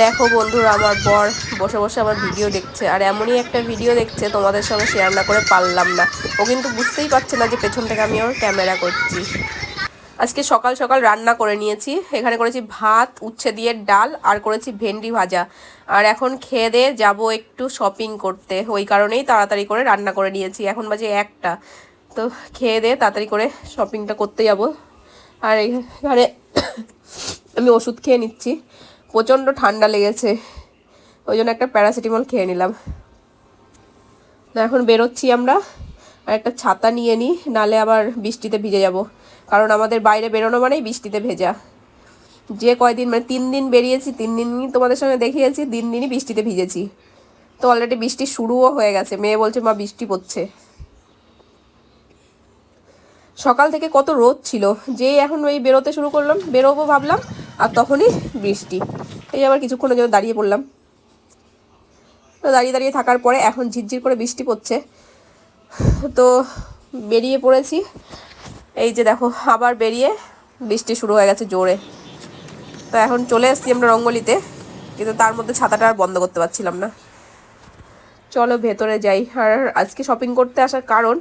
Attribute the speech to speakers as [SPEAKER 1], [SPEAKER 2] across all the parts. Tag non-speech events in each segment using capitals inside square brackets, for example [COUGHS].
[SPEAKER 1] দেখো বন্ধুরা, আমার বর বসে বসে আমার ভিডিও দেখছে, আর এমনই একটা ভিডিও দেখছে তোমাদের সঙ্গে শেয়ার না করে পারলাম না। ও কিন্তু বুঝতেই পারছে না যে পেছন থেকে আমি ওর ক্যামেরা করছি। আজকে সকাল সকাল রান্না করে নিয়েছি, এখানে করেছি ভাত, উচ্ছে দিয়ে ডাল, আর করেছি ভেন্ডি ভাজা। আর এখন খেয়ে দিয়ে যাব একটু শপিং করতে, ওই কারণেই তাড়াতাড়ি করে রান্না করে নিয়েছি, এখন বাজে একটা। তো খেয়ে দিয়ে তাড়াতাড়ি করে শপিংটা করতে যাব। আর এখানে [COUGHS] আমি ওষুধ খেয়ে নিচ্ছি। প্রচণ্ড ঠান্ডা লেগেছে। ওই জন্য একটা প্যারাসিটামল খেয়ে নিলাম। না এখন বেরোচ্ছি আমরা। আর একটা ছাতা নিয়ে নিই নালে আবার বৃষ্টিতে ভিজে যাব। কারণ আমাদের বাইরে বেরোনো মানেই বৃষ্টিতে ভেজা। যে কয়দিন মানে তিন দিন বেরিয়েছি, তিন দিনই তোমাদের সঙ্গে দেখিয়েছি, তিন দিনই বৃষ্টিতে ভিজেছি। তো অলরেডি বৃষ্টি শুরুও হয়ে গেছে। মেয়ে বলছে, মা, বৃষ্টি পড়ছে। সকাল থেকে কত রোদ ছিল। যেই এখন ওই বেরোতে শুরু করলাম, বেরোবো ভাবলাম, আর তখনই বৃষ্টি। এই আবার কিছুক্ষণের জন্য দাঁড়িয়ে পড়লাম। তো দাঁড়িয়ে দাঁড়িয়ে থাকার পরে এখন ঝিরঝির করে বৃষ্টি পড়ছে। তো বেরিয়ে পড়েছি। এই যে দেখো, আবার বেরিয়ে বৃষ্টি শুরু হয়ে গেছে জোরে। তো এখন চলে এসেছি আমরা রঙ্গলিতে, কিন্তু তার মধ্যে ছাতাটা আর বন্ধ করতে পারছিলাম না। চলো ভেতরে যাই। আর আজকে শপিং করতে আসার কারণ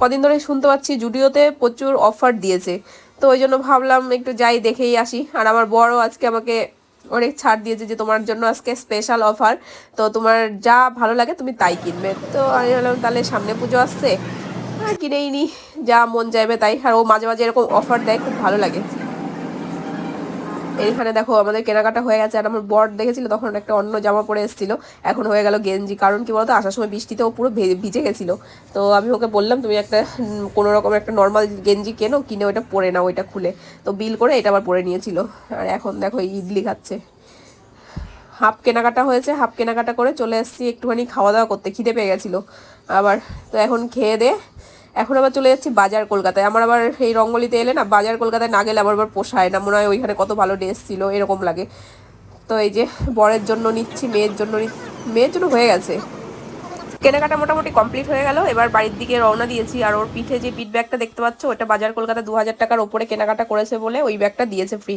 [SPEAKER 1] কদিন ধরে শুনতে পাচ্ছি জুডিওতে প্রচুর অফার দিয়েছে। তো ওই জন্য ভাবলাম একটু যাই, দেখেই আসি। আর আমার বড় আজকে আমাকে অনেক ছাড় দিয়েছে যে তোমার জন্য আজকে স্পেশাল অফার তো তোমার যা ভালো লাগে তুমি তাই কিনবে। তো আমি বললাম তাহলে সামনে পুজো আসছে। আর কিনেই নি, যা মন চাইবে তাই। আর ও মাঝে মাঝে এরকম অফার দেয়, খুব ভালো লাগে। এইখানে দেখো আমাদের কেনাকাটা হয়ে গেছে, আর আমার বর দেখেছিল তখন একটা অন্য জামা পরে এসেছিল। এখন হয়ে গেল গেঞ্জি, কারণ কি বলতো, আসার সময় বৃষ্টিতে ও পুরো ভিজে গেছিল। তো আমি ওকে বললাম, তুমি একটা কোনো রকম একটা নর্মাল গেঞ্জি কেনো, কিনে ওইটা পরে নাও, ওইটা খুলে। তো বিল করে এটা আবার পরে নিয়েছিল। আর এখন দেখো ইডলি খাচ্ছে। হাফ কেনাকাটা হয়েছে, হাফ কেনাকাটা করে চলে এসেছি, একটুখানি খাওয়া দাওয়া করতে, খিদে পেয়ে গেছিল। আবার তো এখন খেয়ে দে এখন আবার চলে যাচ্ছি বাজার কলকাতায়। আমার আবার সেই রঙ্গলিতে এলে না, বাজার কলকাতায় না গেলে আমার আবার পোষায় না। মনে হয় ওইখানে কত ভালো ড্রেস ছিল, এরকম লাগে। তো এই যে বরের জন্য নিচ্ছি, মেয়ের জন্য মেয়ের জন্য হয়ে গেছে। কেনাকাটা মোটামুটি কমপ্লিট হয়ে গেল। এবার বাড়ির দিকে রওনা দিয়েছি। আর ওর পিঠে যে পিঠ ব্যাগটা দেখতে পাচ্ছ, ওটা বাজার কলকাতা দু হাজার টাকার ওপরে কেনাকাটা করেছে বলে ওই ব্যাগটা দিয়েছে ফ্রি